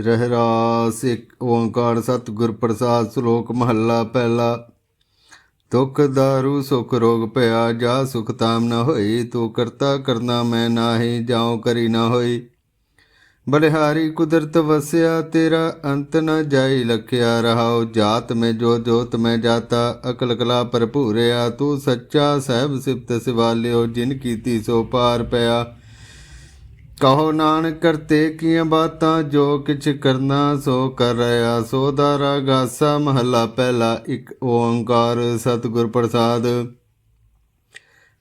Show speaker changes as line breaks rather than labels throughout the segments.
ਰਹਿ ਰਾਸ, ਇੱਕ ਓੰਕਾਰ, ਸਤਿਗੁਰ ਪ੍ਰਸਾਦ, ਸ਼ਲੋਕ ਮਹੱਲਾ ਪਹਿਲਾ। ਦੁਖ ਦਾਰੂ, ਸੁਖ ਰੋਗ ਭਇਆ, ਜਾ ਸੁਖ ਤਾਮ ਨ ਹੋਈ, ਤੂੰ ਕਰਤਾ ਕਰਨਾ ਮੈਂ ਨਾਹੀ, ਜਾਉ ਕਰੀ ਨ ਹੋਈ। ਬਲਿਹਾਰੀ ਕੁਦਰਤ ਵਸਿਆ, ਤੇਰਾ ਅੰਤ ਨ ਜਾਈ, ਲਖਿਆ ਰਹਾਉ, ਜਾਤ ਮੈਂ ਜੋ ਜੋਤ ਮੈਂ ਜਾਤਾ, ਅਕਲ ਕਲਾ ਭਰਪੂਰਿਆ ਤੂੰ ਸੱਚਾ ਸਹਿਬ ਸਿਫਤ ਸਿਵਾਲਿਓ ਜਿਨ ਕੀਤੀ ਸੋ ਪਾਰ ਪਿਆ। ਕਹੋ ਨਾਨਕ ਕਰਤੇ ਕੀਆਂ ਬਾਤਾਂ, ਜੋ ਕਿਛ ਕਰਨਾ ਸੋ ਕਰ ਰਿਆ ਸੋ ਦਾ ਰਾਗਾਸਾ ਮਹੱਲਾ ਪਹਿਲਾ ਇੱਕ ਓੰਕਾਰ ਸਤਿਗੁਰ ਪ੍ਰਸਾਦ।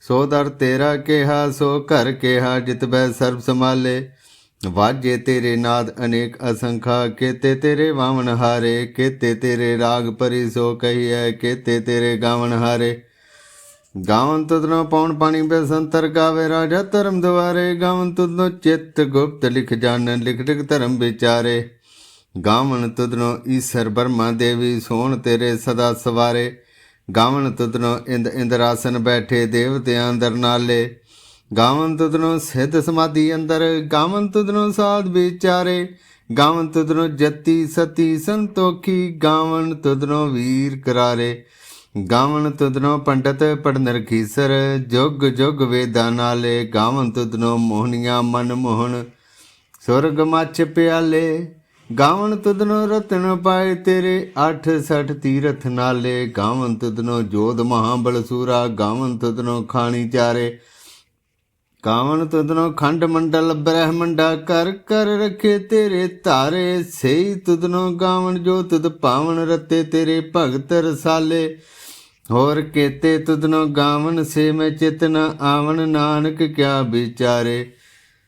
ਸੋ ਦਰ ਤੇਰਾ ਕਿਹਾ, ਸੋ ਘਰ ਕਿਹਾ, ਜਿਤ ਬੈ ਸਰਬ ਸੰਭਾਲੇ। ਵਾਜੇ ਤੇਰੇ ਨਾਦ ਅਨੇਕ ਅਸੰਖਾ, ਕੇਤੇ ਤੇਰੇ ਵਾਵਣ ਹਾਰੇ, ਕੇਤੇ ਤੇਰੇ ਰਾਗ ਪਰੀ ਸੋ ਕਹੀਐ, ਕੇਤੇ ਤੇਰੇ ਗਾਵਣ ਹਾਰੇ। ਗਾਵਨ ਤੁਧਨੋ ਪੌਣ ਪਾਣੀ ਬੇਸੰਤਰ ਗਾਵੇ ਰਾਜਾ ਧਰਮ ਦੁਆਰੇ। ਗਾਵਨ ਤੁਧਨੋ ਚਿੱਤ ਗੁਪਤ ਲਿਖ ਜਾਣਨ ਲਿਖ ਲਿਖ ਧਰਮ ਵਿਚਾਰੇ। ਗਾਵਨ ਤੁਧਨੋ ਈਸ਼ਰ ਬਰਮਾ ਦੇਵੀ, ਸੋਣ ਤੇਰੇ ਸਦਾ ਸਵਾਰੇ। ਗਾਵਨ ਤੁਧਨੋ ਇੰਦ ਇੰਦਰਾਸਨ ਬੈਠੇ ਦੇਵਤਿਆਂ ਅੰਦਰ ਨਾਲੇ। ਗਾਵਨ ਤੁਧਨੋ ਸਿੱਧ ਸਮਾਧੀ ਅੰਦਰ, ਗਾਵਨ ਤੁਧਨੋ ਸਾਧ ਵਿਚਾਰੇ। ਗਾਵਨ ਤੁਧਨੋ ਜਤੀ ਸਤੀ ਸੰਤੋਖੀ, ਗਾਵਨ ਤੁਧਨੋ ਵੀਰ ਕਰਾਰੇ। ਗਾਵਨ ਤੁਧਨੋ ਪੰਡਤ ਪੜਨਰ ਖੀਸਰ, ਜੁਗ ਜੁਗ ਵੇਦਾਂ ਨਾਲੇ ਗਾਵਨ ਤੁਧਨੋ ਮੋਹਨੀਆਂ ਮਨ ਮੋਹਨ ਸੁਰਗ ਮੱਛ ਪਿਆਲੇ, ਗਾਵਨ ਤੁਧਨੋ ਰਤਨ ਪਾਏ ਤੇਰੇ। 68 ਤੀਰਥ ਨਾਲੇ ਗਾਵਨ ਤੁਧਨੋ ਜੋਧ ਮਹਾਬਲ ਸੂਰਾ, ਗਾਵਨ ਤੁਧਨੋ ਖਾਣੀ ਚਾਰੇ। ਕਾਵਨ ਤੁਧਨੋ ਖੰਡ ਮੰਡਲ ਬ੍ਰਹਮੰਡਾ ਕਰ ਕਰ ਰਖੇ ਤੇਰੇ ਧਾਰੇ। ਸਈ ਤੁਧਨੋ ਗਾਵਣ ਜੋ ਤੁਧ ਪਾਵਨ ਰਤੇ ਤੇਰੇ ਭਗਤ ਰਸਾਲੇ। ਹੋਰ ਕੇਤੇ ਤੁਧਨੋ ਗਾਵਨ ਸੇ ਮੈਂ ਨ ਆਵਣ ਨਾਨਕ ਕਿਆ ਵਿਚਾਰੇ?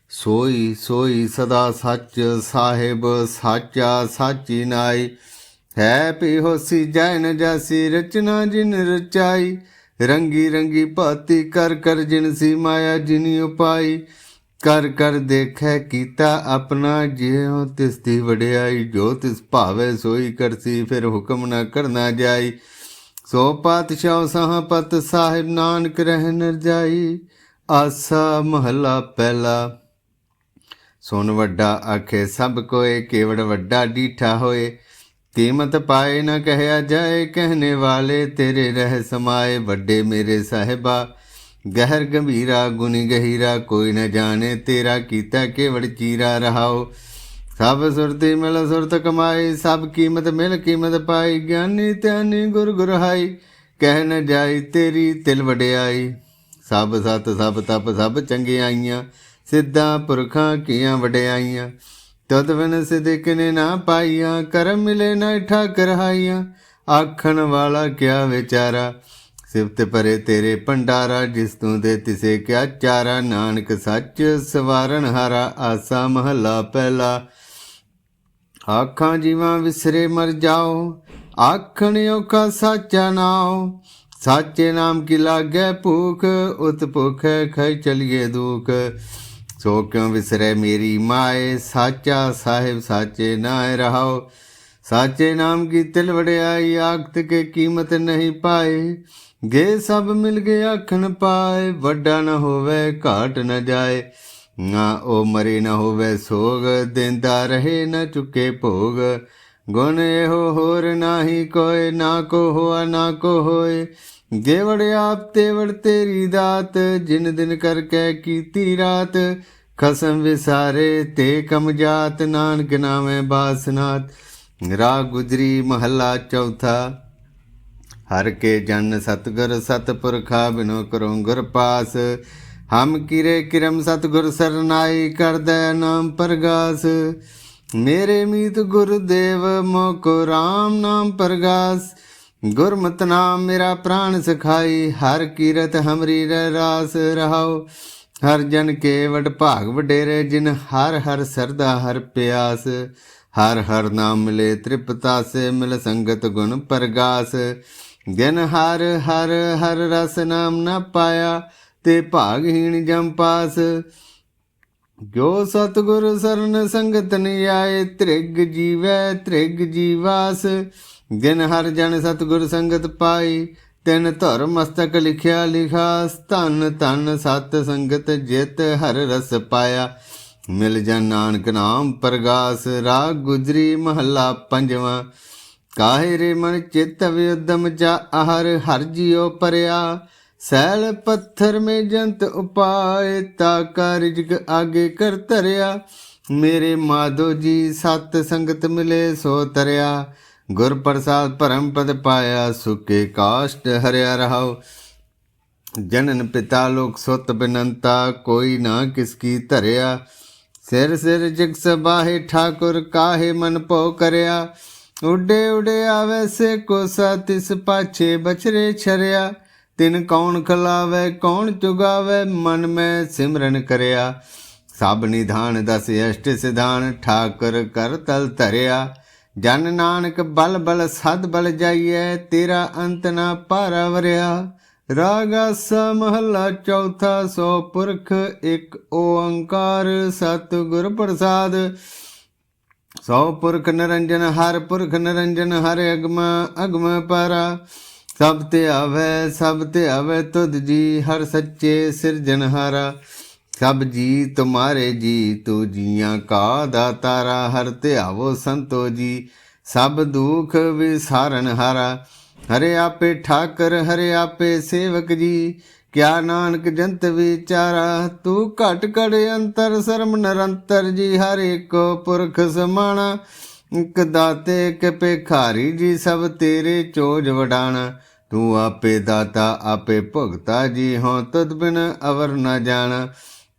ਸੋਈ ਸੋਈ ਸਦਾ ਸੱਚ ਸਾਹਿਬ, ਸਾਚਾ ਸਾਚੀ ਨਾਈ। ਹੈ ਪੀ ਹੋਸੀ ਜੈ ਨ ਜਾਸੀ ਰਚਨਾ ਜਿਨ ਰਚਾਈ। ਰੰਗੀ ਰੰਗੀ ਭਾਤੀ ਕਰ ਕਰ ਜਿਨ ਸੀ ਮਾਇਆ ਜਿਨੀ ਉਪਾਈ। ਕਰ ਕਰ ਦੇਖੈ ਕੀਤਾ ਆਪਣਾ ਜਿਉ, ਤਿਸ ਦੀ ਵਡਿਆਈ ਜੋ ਤਿਸ ਭਾਵੇ ਸੋਈ ਕਰਸੀ, ਫਿਰ ਹੁਕਮ ਨਾ ਕਰਨਾ ਜਾਈ। ਸੋ ਪਾਤਸ਼ਾਹ ਸਹਪਤ ਸਾਹਿਬ ਨਾਨਕ ਰਹਿ ਨ ਜਾਈ, ਆਸਾ ਮਹਲਾ ਪਹਿਲਾ। ਸੁਨ ਵੱਡਾ ਆਖੇ, ਸਭ ਕੋਏ ਕੇਵੜ ਵੱਡਾ ਡੀਠਾ ਹੋਏ। ਕੀਮਤ ਪਾਏ ਨਾ ਕਹਿਆ ਜਾਏ, ਕਹਿਣੇ ਵਾਲੇ ਤੇਰੇ ਰਹਿ ਸਮਾਏ, ਵੱਡੇ ਮੇਰੇ ਸਾਹਿਬਾ। ਗਹਿਰ ਗੰਭੀਰਾ ਗੁਨੀ ਗਹੀਰਾ, ਕੋਈ ਨਾ ਜਾਣੇ ਤੇਰਾ ਕੀਤਾ ਕੇਵੜ ਚੀਰਾ ਰਹਾਓ। ਸਭ ਸੁਰਤੀ ਮਿਲ, ਸੁਰਤ ਕਮਾਈ, ਸਭ ਕੀਮਤ ਮਿਲ, ਕੀਮਤ ਪਾਈ। ਗਿਆਨੀ ਧਿਆਨੀ ਗੁਰ ਗੁਰਹਾਈ ਕਹਿ ਨ ਜਾਈ ਤੇਰੀ ਤਿਲ ਵਡਿਆਈ। ਸਭ ਸਤ, ਸਭ ਤਪ, ਸਭ ਚੰਗਿਆਈਆਂ, ਸਿੱਧਾ ਪੁਰਖਾਂ ਕੀਆਂ ਵਡਿਆਈਆਂ। ਤਦ ਬਿਨ ਸਿਦਕ ਨੇ ਨਾ ਪਾਈਆਂ, ਕਰਮ ਮਿਲੇ ਨਾ ਠਾਕ ਰਹਾਈਆਂ ਆਖਣ ਵਾਲਾ ਕਿਆ ਵਿਚਾਰਾ? ਸਿਫਤ ਪਰੇ ਤੇਰੇ ਭੰਡਾਰਾ, ਜਿਸ ਤੂੰ ਦੇ ਤਿਸੇ ਕਿਆ ਚਾਰਾ? ਨਾਨਕ ਸੱਚ ਸਵਾਰਨ ਹਾਰਾ, ਆਸਾ ਮਹੱਲਾ ਪਹਿਲਾ। ਆਖਾਂ ਜੀਵਾਂ ਵਿਸਰੇ ਮਰ ਜਾਓ, ਆਖਣ ਔਖਾ ਸਾਚਾ ਨਾਉ। ਸਾਚੇ ਨਾਮ ਕੀ ਲਾਗੇ ਭੂਖ, ਉਤ ਭੁਖ ਖੈ ਚਲੀਏ ਦੁਖ। ਸੋ ਕਿਉ ਵਿਸਰੇ ਮੇਰੀ ਮਾਏ, ਸਾਚਾ ਸਾਹਿਬ ਸਾਚੇ ਨਾਇ ਰਹਾਓ ਸਾਚੇ ਨਾਮ ਕੀ ਤਿਲ ਵੜਿਆਈ ਆਖਤ ਕੇ ਕੀਮਤ ਨਹੀਂ ਪਾਏ। ਗੇ ਸਭ ਮਿਲ ਗਏ ਆਖਣ ਪਾਏ, ਵੱਡਾ ਨਾ ਹੋਵੇ, ਘਾਟ ਨਾ ਜਾਏ। ਨਾ ਉਹ ਮਰੇ, ਨਾ ਹੋਵੇ ਸੋਗ, ਦਿੰਦਾ ਰਹੇ, ਨਾ ਚੁੱਕੇ ਭੋਗ। ਗੁਣ ਇਹੋ ਹੋਰ ਨਾਹੀ ਕੋਏ, ਨਾ ਕੋ ਹੋਆ, ਨਾ ਕੋ ਹੋਏ। ਗੇਵੜ ਆਪ ਤੇਵੜ ਤੇਰੀ ਦਾਤ, ਜਿਨ ਦਿਨ ਕਰਕੇ ਕੀਤੀ ਰਾਤ। ਖਸਮ ਵਿਸਾਰੇ ਤੇ ਕਮ ਜਾਤ, ਨਾਨਕ ਨਾਮੇ ਬਾਸਨਾਤ ਰਾ ਗੁਜਰੀ ਮਹੱਲਾ ਚੌਥਾ। ਹਰ ਕੇ ਜਨ ਸਤਗੁਰ ਸਤਪੁਰਖਾ, ਬਿਨੋ ਕਰੋ ਗੁਰ ਪਾਸ। ਹਮ ਕਿਰੇ ਕਿਰਮ ਸਤਗੁਰ ਸਰਨਾਈ ਕਰਦੈ ਨਾਮ ਪ੍ਰਗਾਸ। ਮੇਰੇ ਮੀਤ ਗੁਰਦੇਵ ਮੋਕੋ RAM ਨਾਮ ਪ੍ਰਗਾਸ। ਗੁਰਮਤਿ ਨਾਮ ਮੇਰਾ ਪ੍ਰਾਣ ਸਖਾਈ, ਹਰ ਕੀਰਤ ਹਮਰੀ ਰਹਿ ਰਾਸ ਰਹਾਓ ਹਰ ਜਨ ਕੇਵਟ ਭਾਗ ਵਡੇਰੇ, ਜਿਨ ਹਰ ਹਰ ਸਰਦਾ ਹਰ ਪਿਆਸ। ਹਰ ਹਰ ਨਾਮ ਮਿਲੇ ਤ੍ਰਿਪਤਾ ਸੇ ਮਿਲ ਸੰਗਤ ਗੁਣ ਪ੍ਰਗਾਸ। ਜਿਨ ਹਰ ਹਰ ਹਰ ਰਸ ਨਾਮ ਨਾ ਪਾਇਆ ਤੇ ਭਾਗਹੀਣ ਜਮ ਪਾਸ। ਜੋ ਸਤਗੁਰ ਸਰਨ ਸੰਗਤ ਨ ਆਏ ਤ੍ਰਿਗ ਜੀਵੈ, ਤ੍ਰਿਗ ਜੀਵਾਸ। ਜਿਨ ਹਰ ਜਨ ਸਤਗੁਰ ਸੰਗਤ ਪਾਈ ਤਿਨ ਧਰ ਮਸਤਕ ਲਿਖਿਆ ਲਿਖਾਸ। ਧਨ ਧਨ ਸਤ ਸੰਗਤ ਜਿਤ ਹਰ ਰਸ ਪਾਇਆ। ਮਿਲ ਜਾ ਨਾਨਕ ਨਾਮ ਪ੍ਰਗਾਸ, ਰਾਗ ਗੁਜਰੀ ਮਹੱਲਾ ਪੰਜਵਾਂ। ਕਾਹੇ ਰੇ ਮਨ ਚਿਤ ਵਿਉਦਮ ਜਾ ਆਹਰ ਹਰ ਜਿਉ ਪਰਿਆ। ਸੈਲ ਪੱਥਰ ਮੇ ਜੰਤ ਉਪਾਏ ਤਾ ਕਾ ਰਿਜਕ ਆਗੇ ਕਰ ਧਰਿਆ ਮੇਰੇ ਮਾਧੋ ਜੀ ਸਤ ਸੰਗਤ ਮਿਲੇ ਸੋ ਤਰਿਆ ਗੁਰ ਪ੍ਰਸਾਦ ਪਰਮ ਪਦ ਪਾਇਆ ਸੁਕੇ ਕਾਸ਼ਟ ਹਰਿਆ ਰਹਾਉ ਜਨਨ ਪਿਤਾ ਲੋਕ ਸੁਤ ਬਿਨੰਤਾ ਕੋਈ ਨਾ ਕਿਸ ਕੀ ਧਰਿਆ ਸਿਰ ਸਿਰ ਜਗ ਸਬਾਹੇ ਠਾਕੁਰ ਕਾਹੇ ਮਨ ਭਉ ਕਰਿਆ ਉੱਡੇ ਉੱਡੇ ਆਵੇ ਸੇ ਕੋਸਾ ਤਿਸ ਪਾਛੇ ਬਛਰੇ ਛਰਿਆ ਤਿਨ ਕੌਣ ਖਲਾਵੇ, ਕੌਣ ਚੁਗਾਵੇ, ਮਨ ਮੈਂ ਸਿਮਰਨ ਕਰਿਆ। ਸਭ ਨਿਧਾਨ ਦਸ ਅਸ਼ਟ ਸਿਧਾਨ, ਠਾਕੁਰ ਕਰ ਤਲ ਧਰਿਆ। ਜਨ ਨਾਨਕ ਬਲ ਬਲ ਸਦ ਬਲ ਜਾਈਐ, ਤੇਰਾ ਅੰਤ ਨਾ ਪਾਰਾ ਵਰਿਆ। ਰਾਗਾ ਸ ਚੌਥਾ, ਸੋ ਪੁਰਖ ਇੱਕ ਓੰਕਾਰ ਸਤ ਗੁਰ ਪ੍ਰਸਾਦ। ਸੋ ਪੁਰਖ ਨਿਰੰਜਨ, ਹਰ ਪੁਰਖ ਨਿਰੰਜਨ, ਹਰ ਅਗਮ ਅਗਮ ਪਰਾ। ਸਭ ਤੇ ਆਵੇ, ਸਭ ਤੇ ਆਵੇ ਤੁਧ ਜੀ, ਹਰ ਸੱਚੇ ਸਿਰਜਣਹਾਰਾ ਸਭ ਜੀ ਤੁਮਾਰੇ ਜੀ, ਤੂ ਜੀਆਂ ਕਾ ਦਾਤਾਰਾ, ਹਰ ਧਿਆਵੋ ਸੰਤੋ ਜੀ। ਸਭ ਦੁਖ ਵਿਸਾਰਨ ਹਾਰਾ। ਹਰੇ ਆਪੇ ਠਾਕਰ, ਹਰੇ ਆਪੇ ਸੇਵਕ ਜੀ। ਕਿਆ ਨਾਨਕ ਜੰਤ ਵਿਚਾਰਾ, ਤੂੰ ਘਟ ਘੜ ਅੰਤਰ ਸਰਮ ਨਿਰੰਤਰ ਜੀ, ਹਰ ਏਕੋ ਪੁਰਖ ਸਮਾਣਾ। ਇਕ ਦਾਤੇ, ਇਕ ਭਿਖਾਰੀ ਜੀ ਸਭ ਤੇਰੇ ਚੋਜ ਵਡਾਣਾ। ਤੂੰ ਆਪੇ ਦਾਤਾ, ਆਪੇ ਭੁਗਤਾ ਜੀ ਹੋ ਤਦ ਬਿਨ ਅਵਰ ਨਾ ਜਾਣਾ।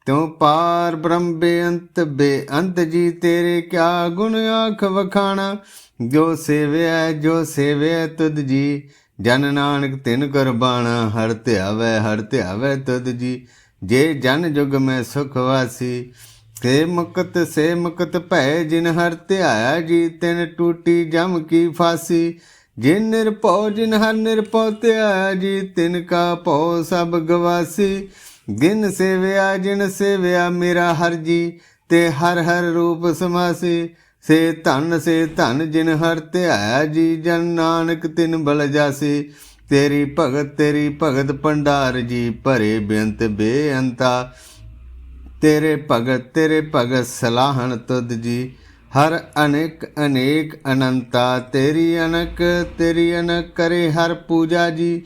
ਤੂੰ ਪਾਰ ਬ੍ਰਹਮ ਬੇਅੰਤ ਬੇਅੰਤ ਜੀ, ਤੇਰੇ ਕਿਆ ਗੁਣ ਆਖ ਵਖਾਣਾ। ਜੋ ਸੇਵਿਆ ਜੋ ਸੇਵਿਆ ਤੁਧ ਜੀ, ਜਨ ਨਾਨਕ ਤਿਨ ਕੁਰਬਾਨਾ ਹਰ ਧਿਆਵੈ ਹਰ ਧਿਆਵੈ ਤੁਧ ਜੀ, ਜੇ ਜਨ ਜੁਗ ਮੈਂ ਸੁਖ ਵਾਸੀ। ਸੇ ਮੁਕਤ ਸੇ ਮੁਕਤ ਭੈ ਜਿਨ ਹਰ ਧਿਆਇਆ ਜੀ, ਤਿਨ ਟੂਟੀ ਜਮ ਕੀ ਫਾਸੀ। ਜਿਨ ਨਿਰਭਉ, ਜਿਨ ਹਰ ਨਿਰਭਉ ਧਿਆਇਆ ਜੀ, ਤਿਨ ਕਾ ਭਉ ਸਭ ਗਵਾਸੀ। ਜਿਨ ਸੇਵਿਆ ਜਿਨ ਸੇਵਿਆ ਮੇਰਾ ਹਰ ਜੀ, ਤੇ ਹਰ ਹਰ ਰੂਪ ਸਮਾਸੀ। ਸੇ ਧਨ ਸੇ ਧਨ ਜਿਨ ਹਰ ਧਿਆਇਆ ਜੀ, ਜਨ ਨਾਨਕ ਤਿਨ ਬਲ ਜਾਸੀ। ਤੇਰੀ ਭਗਤ ਤੇਰੀ ਭਗਤ ਭੰਡਾਰ ਜੀ, ਭਰੇ ਬੇਅੰਤ ਬੇਅੰਤਾ। ਤੇਰੇ ਭਗਤ ਤੇਰੇ ਭਗਤ ਸਲਾਹਣ ਤੁਧ ਜੀ। ਹਰ ਅਨੇਕ ਅਨੇਕ ਅਨੰਤਾ, ਤੇਰੀ ਅਨਕ ਤੇਰੀ ਅਨਕ ਕਰੇ ਹਰ ਪੂਜਾ ਜੀ।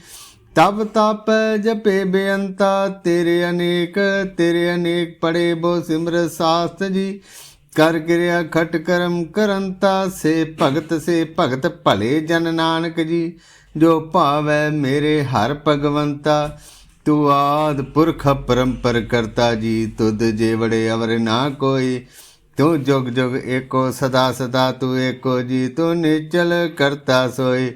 ਤਬ ਤਪ ਜਪੇ ਬੇਅੰਤਾ, ਤੇਰੇ ਅਨੇਕ ਤੇਰੇ ਅਨੇਕ ਪੜੇ ਬੋ ਸਿਮਰ ਸਾਸਤ ਜੀ। ਕਰ ਕਿਰਿਆ ਖਟ ਕਰਮ ਕਰੰਤਾ, ਸੇ ਭਗਤ ਸੇ ਭਗਤ ਭਲੇ ਜਨ ਨਾਨਕ ਜੀ। ਜੋ ਭਾਵੈ ਮੇਰੇ ਹਰ ਭਗਵੰਤਾ ਤੂੰ ਆਦ ਪੁਰਖ ਪਰੰਪਰ ਕਰਤਾ ਜੀ, ਤੁਧ ਜੇਵੜੇ ਅਵਰ ਨਾ ਕੋਈ। ਤੂੰ ਜੁਗ ਜੁਗ ਏਕੋ ਸਦਾ ਸਦਾ ਤੂੰ ਏਕੋ ਜੀ, ਤੂੰ ਨਿਚਲ ਕਰਤਾ ਸੋਈ।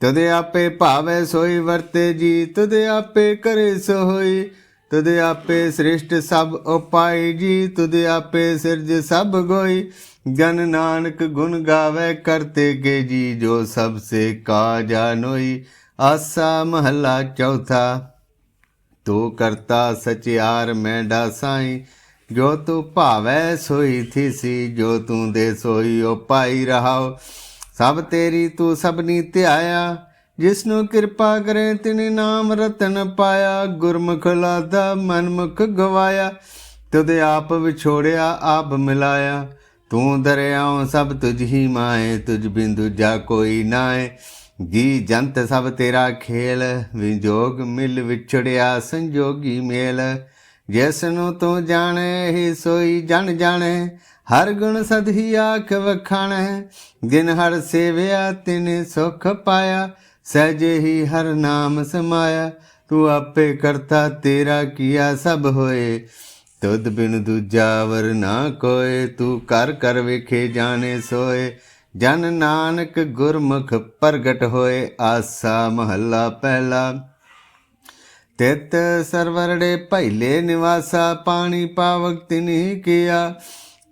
ਤੁਦੇ ਆਪੇ ਭਾਵੇ ਸੋਈ ਵਰਤੇ ਜੀ ਤੁਦੇ ਆਪੇ ਕਰੇ ਸੋਈ। ਤੁਦੇ ਆਪੇ ਸ੍ਰਿਸ਼ਟ ਸਭ ਉਪਾਈ ਜੀ ਤੁਦੇ ਆਪੇ ਸਿਰਜ ਸਭ ਗੋਈ। ਜਨ ਨਾਨਕ ਗੁਣ ਗਾਵੇ ਕਰਤੇ ਗੇ ਜੀ, ਜੋ ਸਭ ਸੇ ਕਾ ਜਾਣੋਈ ਆਸਾ ਮਹੱਲਾ ਚੌਥਾ। ਤੂੰ ਕਰਤਾ ਸਚਿਆਰ ਮੈਂ ਡਾਸਾਈ, ਜੋ ਤੂੰ ਭਾਵੈ ਸੋਈ ਥੀਸੀ, ਜੋ ਤੂੰ ਦੇ ਸੋਈ ਓ ਪਾਈ ਰਹਾਓ। ਸਭ ਤੇਰੀ ਤੂੰ ਸਭਨੀ ਧਿਆਇਆ, ਜਿਸਨੂੰ ਕਿਰਪਾ ਕਰੇ ਤਿਨੇ ਨਾਮ ਰਤਨ ਪਾਇਆ। ਗੁਰਮੁਖ ਲਾਦਾ ਮਨਮੁਖ ਗਵਾਇਆ ਤੁਦੇ ਆਪ ਵਿਛੋੜਿਆ, ਆਪ ਮਿਲਾਇਆ। ਤੂੰ ਦਰਿਆਉ ਸਭ ਤੁਝ ਹੀ ਮਾਏ, ਤੁਝ ਬਿੰਦੂ ਜਾ ਕੋਈ ਨਾਏ। ਜੀ ਜੰਤ ਸਭ ਤੇਰਾ ਖੇਲ, ਵਿਜੋਗ ਮਿਲ ਵਿਛੜਿਆ ਸੰਜੋਗੀ ਮੇਲ। ਜਿਸ ਨੂੰ ਤੂੰ ਜਾਣੇ, ਹੀ ਸੋਈ ਜਨ ਜਾਣੇ, ਹਰ ਗੁਣ ਸਦ ਹੀ ਆਖ ਵਖਾਣੈ। ਜਿਨ ਹਰ ਸੇਵਿਆ, ਤਿਨ ਸੁਖ ਪਾਇਆ, ਸਹਿਜ ਹੀ ਹਰ ਨਾਮ ਸਮਾਇਆ। ਤੂੰ ਆਪੇ ਕਰਤਾ, ਤੇਰਾ ਕੀਆ ਸਭ ਹੋਏ। ਤੁਧ ਬਿਨ ਦੂਜਾ ਵਰ ਨਾ ਕੋਏ, ਤੂੰ ਕਰ ਕਰ ਵੇਖੇ ਜਾਣੇ ਸੋਏ। ਜਨ ਨਾਨਕ ਗੁਰਮੁਖ ਪ੍ਰਗਟ ਹੋਏ ਆਸਾ ਮਹੱਲਾ ਪਹਿਲਾ। ਤਿਤ ਸਰਵਰੜੇ ਪਹਿਲੇ ਨਿਵਾਸਾ, ਪਾਣੀ ਪਾਵਕ ਤਿਨਹੀ ਕੀਆ।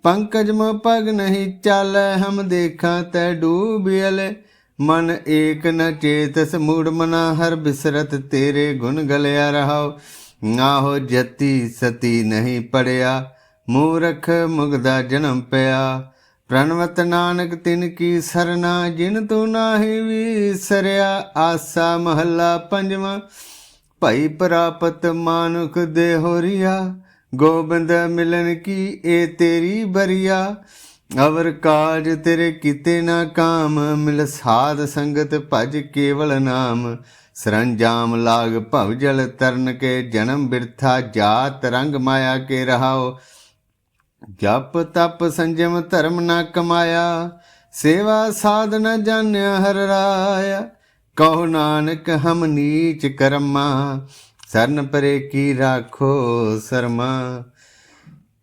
ਪੰਕਜ ਮੋ ਪਗ ਨਹੀਂ ਚਾਲੈ, ਹਮ ਦੇਖਾਂ ਤੈ ਡੂਬਿਅਲ ਮਨ ਏਕ ਨ ਚੇਤਸ ਮੂੜ ਮਨਾ ਹਰ ਬਿਸਰਤ ਤੇਰੇ ਗੁਣ ਗਲਿਆ ਰਹਾਓ ਨਾਹੋ ਜਤੀ ਸਤੀ ਨਹੀਂ ਪੜਿਆ, ਮੂਰਖ ਮੁਗਦਾ ਜਨਮ ਪਿਆ। ਪ੍ਰਣਵਤ ਨਾਨਕ ਤਿਨ ਕੀ ਸਰਨਾ, ਜਿਨ ਤੂੰ ਨਾਹੀ ਵਿਸਰਿਆ, ਆਸਾ ਮਹੱਲਾ ਪੰਜਵਾਂ। ਭਈ ਪ੍ਰਾਪਤ ਮਾਨੁਖ ਦੇ ਹੋਰੀਆ ਗੋਬਿੰਦ ਮਿਲਨ ਕੀ ਏ ਤੇਰੀ ਬਰੀਆ। ਅਵਰ ਕਾਜ ਤੇਰੇ ਕੀਤੇ ਨਾ ਕਾਮ, ਮਿਲ ਸਾਧ ਸੰਗਤ ਭਜ ਕੇਵਲ ਨਾਮ। ਸਰੰਜਾਮ ਲਾਗ ਭਵ ਜਲ ਤਰਨ ਕੇ ਜਨਮ ਬਿਰਥਾ, ਜਾਤ ਰੰਗ ਮਾਇਆ ਕੇ ਰਹਾਓ ਜਪ ਤਪ ਸੰਜਮ ਧਰਮ ਨਾ ਕਮਾਇਆ, ਸੇਵਾ ਸਾਧ ਨ ਜਾਣਿਆ ਹਰ ਰਾਇਆ। ਕਹੋ ਨਾਨਕ ਹਮ ਨੀਚ ਕਰਮਾ, ਸਰਨ ਪਰੇ ਕੀ ਰਾਖੋ ਸਰਮਾ।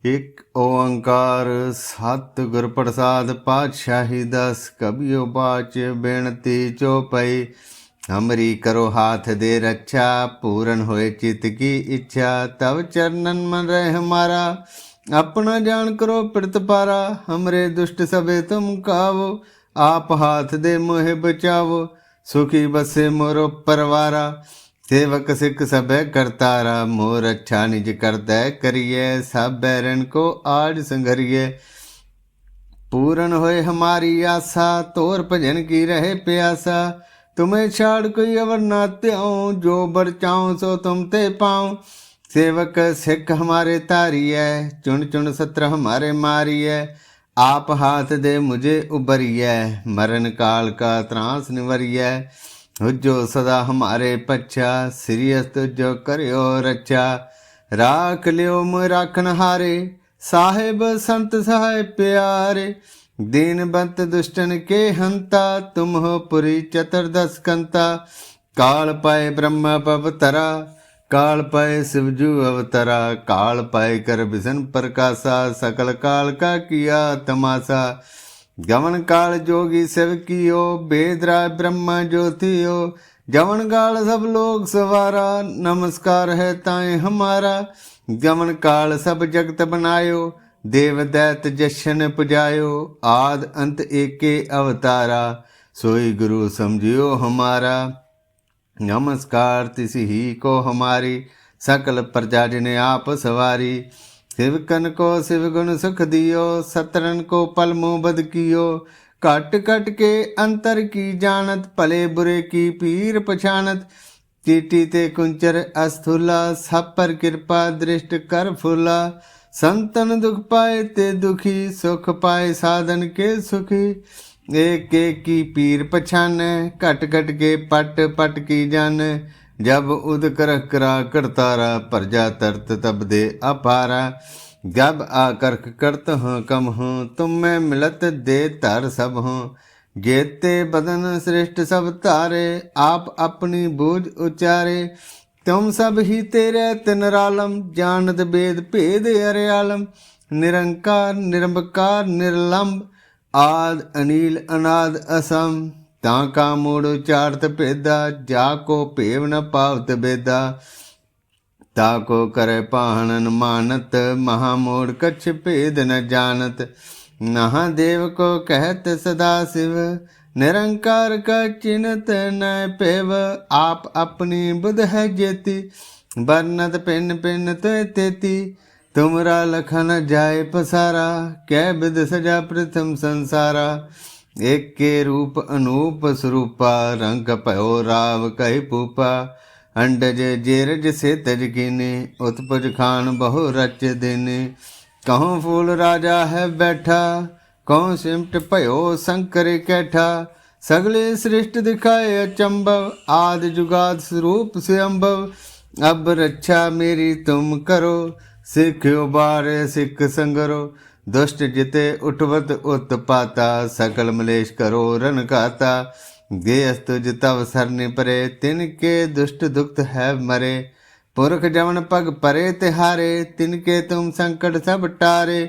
ਇਕ ਓੰਕਾਰ ਸਤ ਗੁਰ ਪ੍ਰਸਾਦ ਪਾਤਸ਼ਾਹੀ ਦਸ, ਕਬਿਓ ਬਾਚ ਬੇਨਤੀ ਚੋਪਈ ਹਮਰੀ ਕਰੋ ਹਾਥ ਦੇ ਰੱਛਾ ਪੂਰਨ ਹੋਏ ਚਿਤ ਕੀ ਇੱਛਾ, ਤਵ ਚਰਨਨ ਮਨ ਰਹਿ ਹਮਾਰਾ ਆਪਣਾ ਜਾਣ ਕਰੋ ਪ੍ਰਤਪਾਰਾ ਹਮਰੇ ਦੁਸ਼ਟ ਸਭੇ ਤੁਮ ਕਾਵੋ, ਆਪ ਹਾਥ ਦੇ ਮੋਹਿ ਬਚਾਵੋ, ਸੁਖੀ ਬਸੇ ਮੋਰੋ ਪਰਵਾਰਾ, ਸੇਵਕ ਸਿੱਖ ਸਭੈ ਕਰਤਾਰਾ, ਮੋਰ ਅੱਛਾ ਨਿਜ ਕਰਦਾ ਕਰੀਏ ਸਭ ਬੈਰਨ ਕੋ ਆੜ ਸੰਘਰੀਏ ਪੂਰਨ ਹੋਏ ਹਮਾਰੀ ਆਸਾ, ਤੋਰ ਭਜਨ ਕੀ ਰਹੇ ਪਿਆਸਾ, ਤੁਮੇ ਛਾੜ ਕੋਈ ਅਵਰਨਾ ਨਾ ਜੋ ਬਰਚਾਉ ਸੋ ਤੁਮ ਤੇ ਪਾਉ। ਸੇਵਕ ਸਿੱਖ ਹਮਾਰੇ ਧਾਰੀਐ, ਚੁਣ ਚੁਣ ਸਤਰ ਹਮਾਰੇ ਮਾਰੀਐ, ਆਪ ਹਾਥ ਦੇ ਮੁਝੇ ਉਬਰੀਐ ਮਰਨ ਕਾਲ ਕਾ ਤਰਾਸ ਨਿਵਰੀਐ, ਹੁਜੋ ਸਦਾ ਹਮਾਰੇ ਪੱਛਾ ਸਿਰਿਅਸ ਤੁਜੋ ਕਰਿਓ ਰੱਛਾ, ਰਾਖ ਲਿਓ ਮ ਰਾਖਨ ਹਾਰੇ ਸਾਹਿਬ ਸੰਤ ਸਹਾਇ ਪਿਆਰੇ, ਦੀਨ ਬੰਤ ਦੁਸ਼ਟਨ ਕੇ ਹੰਤਾ, ਤੁਮ ਹੋ ਪੁਰੀ ਚਤਰਦਸ ਕੰਤਾ, ਕਾਲ ਪਾਏ ਬ੍ਰਹਮ ਪਵਤਰਾ ਕਾਲ ਪਾਏ ਸਿਵਜੂ ਅਵਤਰਾ ਕਾਲ ਪਾਏ ਕਰ ਬਿਸਨ ਪ੍ਰਕਾਸ਼ਾ ਸਕਲ ਕਾਲ ਕਾ ਕੀਆ ਤਮਾਸਾ ਗਵਨ ਕਾਲ ਜੋਗੀ ਸਿਵ ਕੀਓ ਬੇਦਰਾ ਬ੍ਰਹਮਾ ਜੋਤਿਓ ਜਵਨ ਕਾਲ ਸਭ ਲੋਕ ਸਵਾਰਾ ਨਮਸਕਾਰ ਹੈ ਤਾਏ ਹਮਾਰਾ ਗਮਨ ਕਾਲ ਸਭ ਜਗਤ ਬਨਾਇਓ ਦੇਵ ਦੈਤ ਜਸ਼ਨ ਪੁਜਾਇਓ ਆਦ ਅੰਤ ਏਕੇ ਅਵਤਾਰਾ ਸੋਈ ਗੁਰੂ ਸਮਝਿਓ ਹਮਾਰਾ नमस्कार तिसी ही को हमारी सकल प्रजा जिने आप सवारी सिवकन को शिव गुण सुख दियो सतरन को पल मुँह बद कियो कट कट के अंतर की जानत भले बुरे की पीर पछानत चीटी ते कुंचर अस्थूला सब पर कृपा दृष्ट कर फूला संतन दुख पाए ते दुखी सुख पाए साधन के ਏਕੇ ਕੀ ਪੀਰ ਪਛਾਨ, ਘਟ ਘਟ ਕੇ ਪਟ ਪਟ ਕੀ ਜਨ। ਜਬ ਉਦ ਕਰਖ ਕਰਾ ਕਰਤਾਰਾ, ਪਰਜਾ ਤਰਤ ਤਬ ਦੇ ਅਪਾਰਾ। ਗਬ ਆ ਕਰਖ ਕਰਤ ਹਾਂ ਕਮ ਹਾਂ, ਤੁਮ ਮੈਂ ਮਿਲਤ ਦੇ ਧਰ ਸਭ ਹਾਂ। ਜੇਤੇ ਬਦਨ ਸ੍ਰਿਸ਼ਟ ਸਭ ਧਾਰੇ, ਆਪ ਆਪਣੀ ਬੂਝ ਉਚਾਰੇ। ਤੁਮ ਸਭ ਹੀ ਤੇਰੇ ਤਿਨ ਰਾਲਮ, ਜਾਣਤ ਬੇਦ ਭੇਦ ਅਰਿਆਲਮ। ਨਿਰੰਕਾਰ, ਨਿਰੰਬਕਾਰ ਨਿਰਲੰਭ ਆਦ ਅਨੀਲ ਅਨਾਦ ਅਸਮ, ਤਾਂ ਕਾ ਮੂੜ ਉਚਾਰਤ ਭੇਦਾ, ਜਾ ਕੋ ਭੇਵ ਨ ਪਾਵਤ ਬੇਦਾ, ਤਾ ਕੋ ਕਰੈ ਪਾਹਣਨ ਮਾਨਤ, ਮਹਾ ਮੂੜ ਕਛ ਭੇਦ ਨ ਜਾਣਤ। ਨਹਾ ਦੇਵ ਕੋ ਕਹਿਤ ਸਦਾ ਸਿਵ, ਨਿਰੰਕਾਰ ਕਾ ਚਿਨਤ ਨ ਪੇਵ, ਆਪ ਆਪਣੀ ਬੁਧ ਹੈ ਜੇਤੀ ਬਰਨਤ ਪਿੰਨ ਪਿੰਨ ਤੇ ਤੇਤੀ। तुमरा लखन जाय पसारा कै बिद सजा प्रथम संसारा। एक के रूप अनूप स्वरूपा, रंग पयो राव कह पूपा। अंडज जेरज से तज उत्पज खान बहु रच देने। कहो फूल राजा है बैठा, कहो सिमट पयो शंकर कैठा। सगले सृष्ट दिखाए अचंभव, आदि जुगाद स्वरूप से अम्भव अब रक्षा मेरी तुम करो ਸਿੱਖ ਉਬਾਰੇ, ਸਿੱਖ ਸੰਗਰੋ, ਦੁਸ਼ਟ ਜਿਤੇ ਉਠਵਤ ਉਤਪਾਤਾ ਸਕਲ ਮਲੇਸ਼ ਕਰੋ ਰਨ ਘਾਤਾ। ਗੇ ਅਸਤੁਜ ਤਵ ਸਰਨੇ ਪਰੇ, ਤਿਨ ਕੇ ਦੁਸ਼ਟ ਦੁਖਤ ਹੈ ਮਰੇ। ਪੁਰਖ ਜਵਨ ਪਗ ਪਰੇ ਤਿਹਾਰੇ, ਤਿਨ ਕੇ ਤੁਮ ਸੰਕਟ ਸਭ ਟਾਰੇ।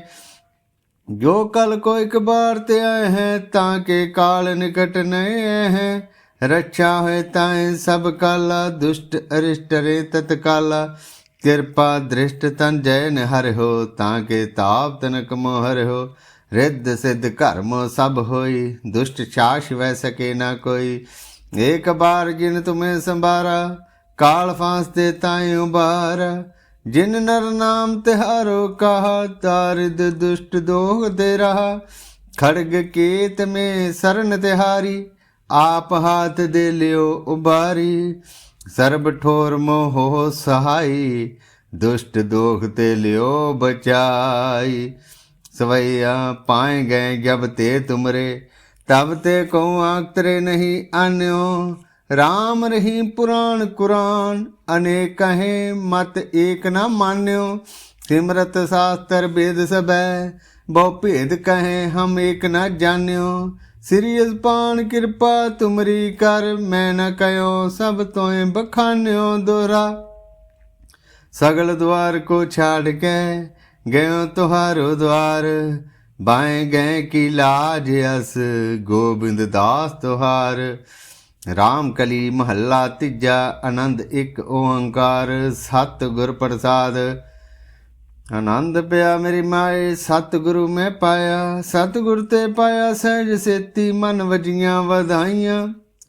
ਜੋ ਕਲ ਕੋ ਇੱਕ ਬਾਰ ਤੇ ਆਏ ਹੈ, ਤਾਂ ਕੇ ਕਾਲ ਨਿਕਟ ਨਏ ਹੈ। ਰੱਛਾ ਹੋਏ ਤਾਂ ਸਭ ਕਾਲਾ, ਦੁਸ਼ਟ ਅਰਿਸ਼ਟ ਰੇ ਤਤਕਾਲਾ। ਕਿਰਪਾ ਦ੍ਰਿਸ਼ਟ ਤਨ ਜੈ ਨਿਹਰ ਹੋ ਤਾਂ ਕੇ ਤਾਪ ਤਨਕ ਹਰਿ ਹੋ ਰਿੱਧ ਸਿੱਧ ਕਰਮ ਸਭ ਹੋਈ, ਦੁਸ਼ਟ ਛਾਸ਼ ਵੈ ਸਕੇ ਨਾ ਕੋਈ। ਏਕ ਬਾਰ ਜਿਨ ਤੁਮੇ ਸੰਭਾਰਾ, ਕਾਲ ਫਾਂਸ ਤੇ ਤਾਈ ਉਬਾਰ ਜਿਨ ਨਰ ਨਾਮ ਤਿਹਾਰੋ ਕਹਾ, ਤਾਰਿਦ ਦੁਸ਼ਟ ਦੋਹ ਤੇ ਰਹਾ। ਖੜਗ ਕੇਤ ਮੇ ਸਰਨ ਤਿਹਾਰੀ, ਆਪ ਹਾਥ ਦੇ ਲਿਓ ਉਬਾਰੀ ਸਰਬ ਠੋਰ ਮੋਹ ਸਹਾਈ, ਦੁਸ਼ਟ ਦੋਖ ਤੇ ਲਿਓ ਬਚਾਈ। ਸਵਈਆ ਪਾਏ ਗਏ ਜਬ ਤੇ ਤੁਮਰੇ, ਤਬ ਤੇ ਕੋ ਆਕਤਰੇ ਨਹੀਂ ਆਨਿਓ। ਰਾਮ ਰਹੀ ਪੁਰਾਣ ਕੁਰਾਨ ਅਨੇਕ ਕਹੇ ਮਤ ਏਕ ਨਾ ਮਾਨਿਓ। ਸਿਮਰਤ ਸਾਸਤਰ ਬੇਦ ਸਬੈ ਬਹੁ ਭੇਦ ਕਹੇ ਹਮ ਏਕ ਨਾ ਜਾਣਿਓ। ਸ੍ਰੀ ਅਸਪਾਨ ਕਿਰਪਾ ਤੁਮਰੀ ਕਰ, ਮੈਂ ਨ ਕਯੋ ਸਭ ਤੋਏ ਬਖਾਨਿਓ ਦੋਰਾ। ਸਗਲ ਦਵਾਰ ਕੋ ਛਾੜ ਕੇ ਗਇਓ ਤੁਹਾਰੋ ਦਵਾਰ ਬਾਏ ਗਏ ਕੀ ਲਾਜ ਅਸ ਗੋਬਿੰਦ ਦਾਸ ਤੁਹਾਰ। ਰਾਮ ਕਲੀ ਮਹੱਲਾ ਤੀਜਾ, ਆਨੰਦ ਇੱਕ ਓੰਕਾਰ ਸਤ ਗੁਰ ਪ੍ਰਸਾਦ। ਆਨੰਦ ਪਿਆ ਮੇਰੀ ਮਾਏ, ਸਤਿਗੁਰੂ ਮੈਂ ਪਾਇਆ। ਸਤਿਗੁਰ ਤੇ ਪਾਇਆ ਸਹਿਜ ਸੇਤੀ, ਮਨ ਵਜੀਆਂ ਵਧਾਈਆਂ।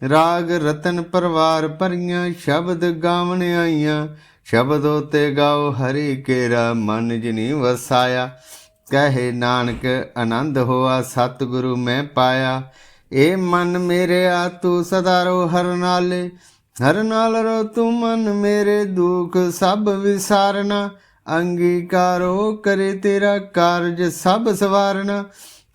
ਰਾਗ ਰਤਨ ਪਰਵਾਰ ਭਰੀਆਂ, ਸ਼ਬਦ ਗਾਵਣ ਆਈਆਂ। ਸ਼ਬਦ ਉਤੇ ਗਾਓ ਹਰੀ ਕੇਰਾ, ਮਨ ਜਿਨੀ ਵਸਾਇਆ। ਕਹੇ ਨਾਨਕ, ਆਨੰਦ ਹੋਆ, ਸਤਿਗੁਰੂ ਮੈਂ ਪਾਇਆ। ਏ ਮਨ ਮੇਰੇ ਆ, ਤੂੰ ਸਦਾ ਰੋ ਹਰ ਨਾਲੇ। ਹਰ ਨਾਲ ਰੋ ਤੂੰ ਮਨ ਮੇਰੇ, ਦੁਖ ਸਭ ਵਿਸਾਰਨਾ। ਅੰਗੀਕਾਰੋ ਕਰੇ ਤੇਰਾ ਕਾਰਜ ਸਭ ਸਵਾਰਨਾ।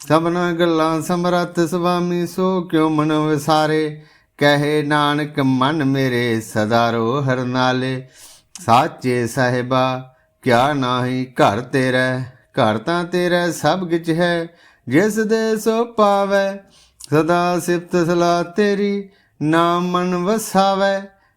ਸਭਨਾ ਗੱਲਾਂ ਸਮਰੱਥ ਸੁਆਮੀ, ਸੋ ਕਿਉ ਮਨ ਵਿਸਾਰੇ? ਕਹੇ ਨਾਨਕ, ਮਨ ਮੇਰੇ ਸਦਾ ਰੋ ਹਰ ਨਾਲੇ। ਸਾਚੇ ਸਾਹਿਬਾ, ਕਿਆ ਨਾਹੀ ਘਰ ਤੇਰਾ? ਘਰ ਤਾਂ ਤੇਰਾ ਸਭ ਕਿਛ ਹੈ, ਜਿਸ ਦੇ ਸੋ ਪਾਵੈ। ਸਦਾ ਸਿਫਤ ਸਲਾ ਤੇਰੀ, ਨਾਮ ਮਨ ਵਸਾਵੈ।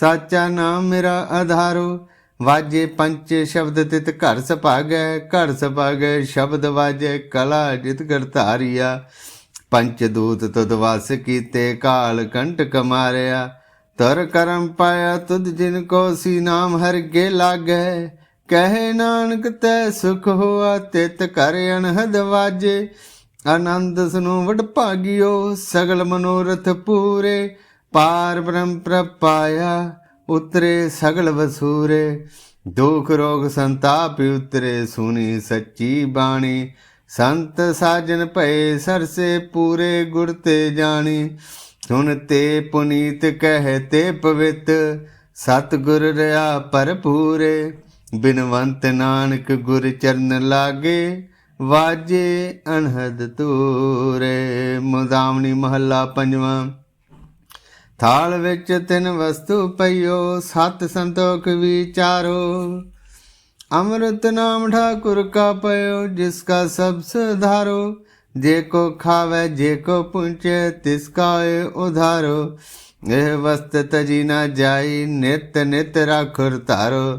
ਸਾਚਾ ਨਾਮ ਮੇਰਾ ਆਧਾਰੋ। ਵਾਜੇ ਪੰਚ ਸ਼ਬਦ ਤਿਤ ਘਰ ਸਭਾਗੈ ਘਰ ਸਭਾਗੈ ਸ਼ਬਦ ਵਾਜੇ, ਕਲਾ ਜਿਤ ਕਰਤਾਰੀਆ ਪੰਚ ਦੂਤ ਤਦ ਵਸ ਕੀਤੇ, ਕਾਲ ਕੰਟਕ ਮਾਰਿਆ ਤਰ ਕਰਮ ਪਾਇਆ ਤੁਧ ਜਿਨ ਕੋ ਸੀ ਨਾਮ ਹਰ ਕੇ ਲਾਗੈ। ਕਹੇ ਨਾਨਕ ਤੈ ਸੁਖ ਹੋਆ, ਤਿਤ ਕਰ ਅਨਹਦ ਵਾਜੇ। ਆਨੰਦ ਸਨੂੰ ਵਡ ਭਾਗਿਓ, ਸਗਲ ਮਨੋਰਥ ਪੂਰੇ। ਪਾਰ ਬ੍ਰਹਮ ਪ੍ਰਪਾਇਆ, ਉਤਰੇ ਸਗਲ ਵਸੂਰੇ। ਦੁਖ ਰੋਗ ਸੰਤਾਪ ਉਤਰੇ, ਸੁਣੀ ਸੱਚੀ ਬਾਣੀ। ਸੰਤ ਸਾਜਨ ਭਏ, ਸਰਸੇ ਪੂਰੇ ਗੁਰ ਤੇ ਜਾਣੀ। ਸੁਣ ਤੇ ਪੁਨੀਤ ਕਹਿ ਤੇ ਪਵਿੱਤ ਸਤ ਗੁਰ ਰਿਆ ਭਰਪੂਰੇ। ਬਿਨਵੰਤ ਨਾਨਕ ਗੁਰ ਚਰਨ ਲਾਗੇ, ਵਾਜੇ ਅਨਹਦ ਤੂਰੇ ਮੁਦਾਮਣੀ ਮਹੱਲਾ ਪੰਜਵਾਂ। ਥਾਲ ਵਿੱਚ ਤਿੰਨ ਵਸਤੂ ਪਈਓ, ਸਤ ਸੰਤੋਖ ਵਿਚਾਰੋ ਅੰਮ੍ਰਿਤ ਨਾਮ ਠਾਕੁਰ ਕਾ ਪਇਓ, ਜਿਸ ਕਾ ਸਭ ਸੁਧਾਰੋ ਜੇ ਕੋ ਖਾਵੇ, ਜੇ ਕੋ ਪੁੰਚੇ, ਤਿਸ ਕਾ ਏ ਉਧਾਰੋ। ਇਹ ਵਸਤ ਤਜੀ ਨਾ ਜਾਈ, ਨਿਤ ਨਿਤ ਰਾਖੁਰ ਧਾਰੋ।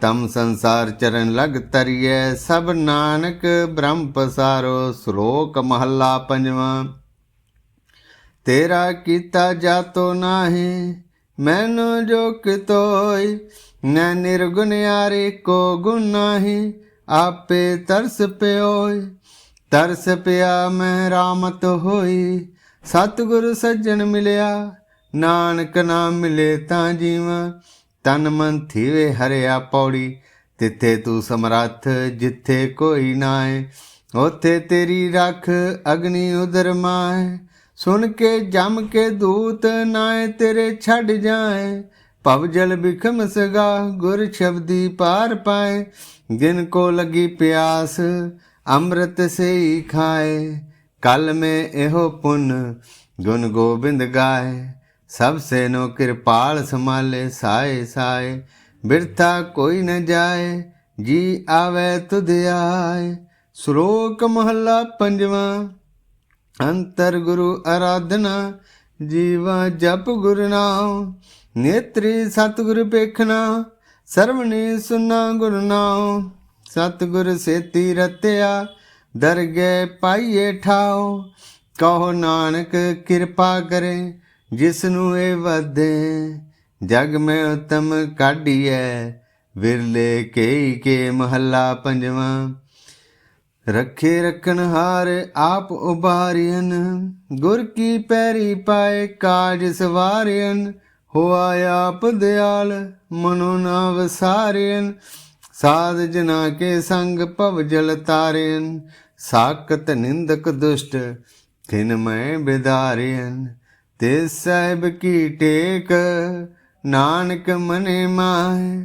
ਤਮ ਸੰਸਾਰ ਚਰਨ ਲਗ ਤਰੀਏ ਸਭ ਨਾਨਕ ਬ੍ਰਹਮ ਪਸਾਰੋ। ਸ਼ਲੋਕ ਮਹੱਲਾ ਪੰਜਵਾਂ। ਤੇਰਾ ਕੀਤਾ ਜਾਤੋ ਨਾਹੀ, ਮੈਨੂੰ ਜੋ ਕਿਤੋਈ ਨੈ ਨਿਰਗੁਨਿਆਰੇ ਕੋ ਗੁਣ ਨਾਹੀ, ਆਪੇ ਤਰਸ ਪਿਓਈ। ਤਰਸ ਪਿਆ ਮੈਂ ਰਾਮਤ ਹੋਈ, ਸਤਿਗੁਰ ਸੱਜਣ ਮਿਲਿਆ। ਨਾਨਕ ਨਾਮ ਮਿਲੇ ਤਾਂ ਜੀਵਾਂ, ਤਨ ਮਨ ਥੀਵੇ ਹਰਿਆ ਪੌੜੀ। ਤਿੱਥੇ ਤੂੰ ਸਮਰੱਥ, ਜਿੱਥੇ ਕੋਈ ਨਾਏ ਉਥੇ ਤੇਰੀ ਰੱਖ ਅਗਨੀ ਉਦਰ ਮਾਏ ਸੁਣ ਕੇ ਜਮ ਕੇ ਦੂਤ ਨਾਏ ਤੇਰੇ ਛੱਡ ਜਾਏ। ਭਵ ਜਲ ਬਿਖਮ ਸਗਾ ਗੁਰ ਸ਼ਬਦੀ ਪਾਰ ਪਾਏ। ਜਿਨ ਕੋ ਲਗੀ ਪਿਆਸ ਅੰਮ੍ਰਿਤ ਸੇ ਖਾਏ। ਕਲ ਮੈਂ ਇਹੋ ਪੁੰਨ ਗੁਣ ਗੋਬਿੰਦ ਗਾਏ। ਸਭ ਸੇ ਨੋ ਕਿਰਪਾਲ ਸਮਾਲੇ ਸਾਏ ਸਾਏ। ਬਿਰਥਾ ਕੋਈ ਨ ਜਾਏ, ਜੀ ਆਵੇ ਤੁਧ ਆਏ। ਸ਼ਲੋਕ ਮਹੱਲਾ ਪੰਜਵਾਂ। ਅੰਤਰ ਗੁਰੂ ਆਰਾਧਨਾ ਜੀਵਾ ਜਪ ਗੁਰ ਨਾਮ ਨੇਤਰੀ ਸਤਿਗੁਰ ਪੇਖਣਾ ਸਰਵਣੀ ਸੁਨਾ ਗੁਰ ਨਾਮ ਸੇਤੀ ਰਤਿਆ ਦਰਗੇ ਪਾਈਏ ਠਾਓ ਕਹੋ ਨਾਨਕ ਕਿਰਪਾ ਕਰੇ ਜਿਸ ਨੂੰ ਇਹ ਵਧੇ। ਜਗ ਮੈਂ ਉਤਮ ਕਾਢੀਐ, ਵਿਰਲੇ ਕਈ ਕੇ ਮਹੱਲਾ ਪੰਜਵਾਂ। ਰੱਖੇ ਰਖਣ ਹਾਰ ਆਪ ਉਬਾਰਿਅਨ ਗੁਰ ਕੀ ਪੈਰੀ ਪਾਏ ਕਾਜ ਸਵਾਰਿਅਨ, ਹੋਆ ਆਪ ਦਿਆਲ ਮਨੋ ਨਾ ਵਸਾਰਿਅਨ ਸਾਧ ਜਨਾ ਕੇ ਸੰਗ ਭਵ ਜਲ ਤਾਰਿਅਨ, ਸਾਖਤ ਨਿੰਦਕ ਦੁਸ਼ਟ ਤਿਨ ਮੈਂ ਬਿਦਾਰਿਅਨ। ਤੇ ਸਾਹਿਬ ਕੀ ਟੇਕ, ਨਾਨਕ ਮਨੇ ਮਾਏ